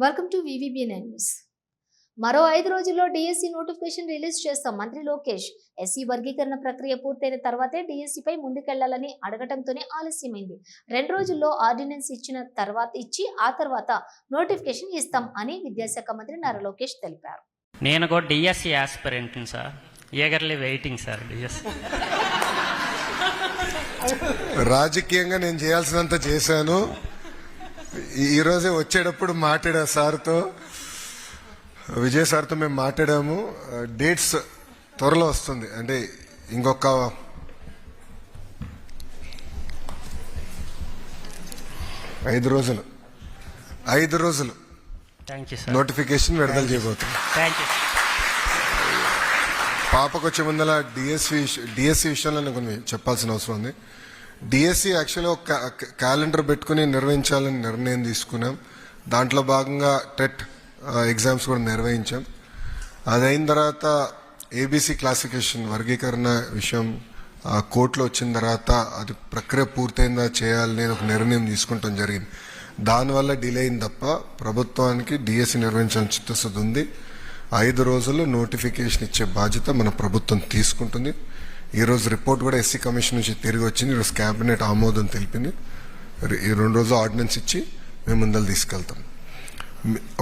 Welcome to VVB news మరో ఐదు రోజుల్లో డిఎస్సి నోటిఫికేషన్ రిలీజ్ చేస్తాం. మంత్రి లోకేష్ ఎస్సీ వర్గీకరణ ప్రక్రియ పూర్తయిన తర్వాతే డిఎస్సిపై ముందుకెళ్ళాలని అడగటంతోనే ఆలస్యమైంది. రెండు రోజుల్లో ఆర్డినెన్స్ ఇచ్చిన తర్వాత ఇచ్చి ఆ తర్వాత నోటిఫికేషన్ ఇస్తాం అని విద్యాశాఖ మంత్రి నారా లోకేష్ తెలిపారు. నేను కూడా DSC ఆస్పిరెంట్ని sir. Eagerly waiting sir DSC రాజకీయంగా నేను చేయాల్సినంత చేశాను. ఈ- ఈ రోజే వచ్చేటప్పుడు మాట్లాడా సార్తో. విజయ్ సార్తో మేము మాట్లాడాము. డేట్స్ త్వరలో వస్తుంది. అంటే ఇంకొక ఐదు రోజులు. ఐదు రోజులు. నోటిఫికేషన్ విడుదల యూ పాపకు వచ్చే ముందల డిఎస్సి డిఎస్సి విషయంలో నేను కొన్ని చెప్పాల్సిన అవసరం ఉంది. డిఎస్సి యాక్చువల్గా ఒక క్యాలెండర్ పెట్టుకుని నిర్వహించాలని నిర్ణయం తీసుకున్నాం. దాంట్లో భాగంగా టెట్ ఎగ్జామ్స్ కూడా నిర్వహించాం. అదైన తర్వాత ఏబీసీ క్లాసిఫికేషన్ వర్గీకరణ విషయం కోర్టులో వచ్చిన తర్వాత అది ప్రక్రియ పూర్తయిందా చేయాలని ఒక నిర్ణయం తీసుకుంటాం జరిగింది. దానివల్ల డిలే అయింది తప్ప ప్రభుత్వానికి డిఎస్సి నిర్వహించాలని చిత్తశుద్ధి ఉంది. ఐదు రోజుల్లో నోటిఫికేషన్ ఇచ్చే బాధ్యత మన ప్రభుత్వం తీసుకుంటుంది. ఈ రోజు రిపోర్ట్ కూడా ఎస్సీ కమిషన్ నుంచి తిరిగి వచ్చింది. ఈరోజు కేబినెట్ ఆమోదం తెలిపింది. ఈ రెండు రోజులు ఆర్డినెన్స్ ఇచ్చి మేము ముందలు తీసుకెళ్తాం.